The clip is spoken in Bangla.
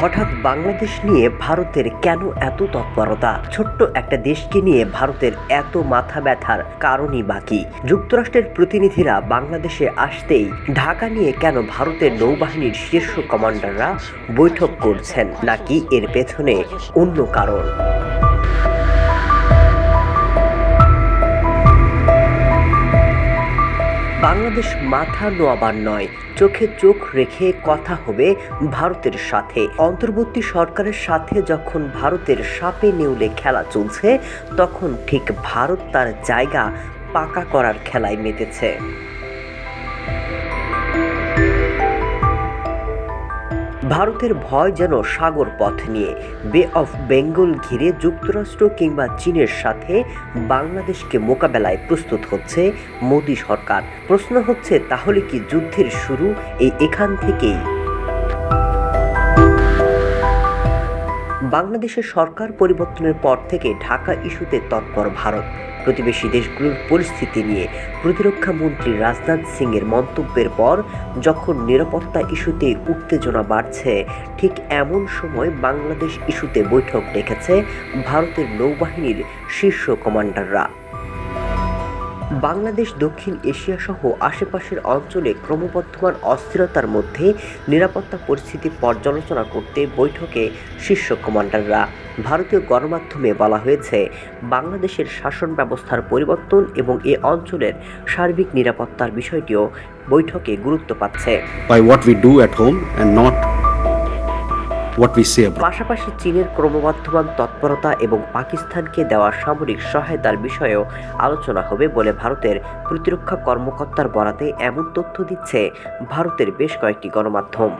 হঠাৎ বাংলাদেশ নিয়ে ভারতের কেন এত তৎপরতা? ছোট্ট একটা দেশকে নিয়ে ভারতের এত মাথা ব্যথার কারণই বাকি যুক্তরাষ্ট্রের প্রতিনিধিরা বাংলাদেশে আসতেই ঢাকা নিয়ে কেন ভারতের নৌবাহিনীর শীর্ষ কমান্ডাররা বৈঠক করছেন নাকি এর পেছনে অন্য কারণ? বাংলাদেশ মাথা নোয়াবার নয়, চোখে চোখ রেখে কথা হবে ভারতের সাথে। অন্তর্বর্তী সরকারের সাথে যখন ভারতের সাপে নেউলে খেলা চলছে, তখন ঠিক ভারত তার জায়গা পাকা করার খেলায় মেতেছে। ভারতের ভয় যেন সাগর পথ নিয়ে, বে অফ বেঙ্গল ঘিরে যুক্তরাষ্ট্র কিংবা চীনের সাথে বাংলাদেশকে মোকাবেলায় প্রস্তুত হচ্ছে মোদী সরকার। প্রশ্ন হচ্ছে, তাহলে কি যুদ্ধের শুরু এই এখান থেকেই? বাংলাদেশের সরকার পরিবর্তনের পর থেকে ঢাকা ইস্যুতে তৎপর ভারত। প্রতিবেশী দেশগুলোর পরিস্থিতি নিয়ে প্রতিরক্ষা মন্ত্রী রাজনাথ সিং এর মন্তব্যের পর যখন নিরাপত্তা ইস্যুতে উত্তেজনা বাড়ছে, ঠিক এমন সময় বাংলাদেশ ইস্যুতে বৈঠক ডেকেছে ভারতের নৌবাহিনীর শীর্ষ কমান্ডাররা। বাংলাদেশ, দক্ষিণ এশিয়া সহ আশেপাশের অঞ্চলে ক্রমবর্ধমান অস্থিরতার মধ্যে নিরাপত্তা পরিস্থিতি পর্যালোচনা করতে বৈঠকে শীর্ষ কমান্ডাররা। ভারতীয় গণমাধ্যমে বলা হয়েছে, বাংলাদেশের শাসন ব্যবস্থার পরিবর্তন এবং এ অঞ্চলের সার্বিক নিরাপত্তার বিষয়টিও বৈঠকে গুরুত্ব পাচ্ছে। By what we do at home and not what we say. পাশাপাশি চীনের ক্রমবর্ধমান তৎপরতা এবং পাকিস্তানকে দেওয়া সামরিক সহায়তার বিষয়েও আলোচনা হবে বলে ভারতের প্রতিরক্ষা কর্মকর্তার বরাতে এমন তথ্য দিচ্ছে ভারতের বেশ কয়েকটি গণমাধ্যম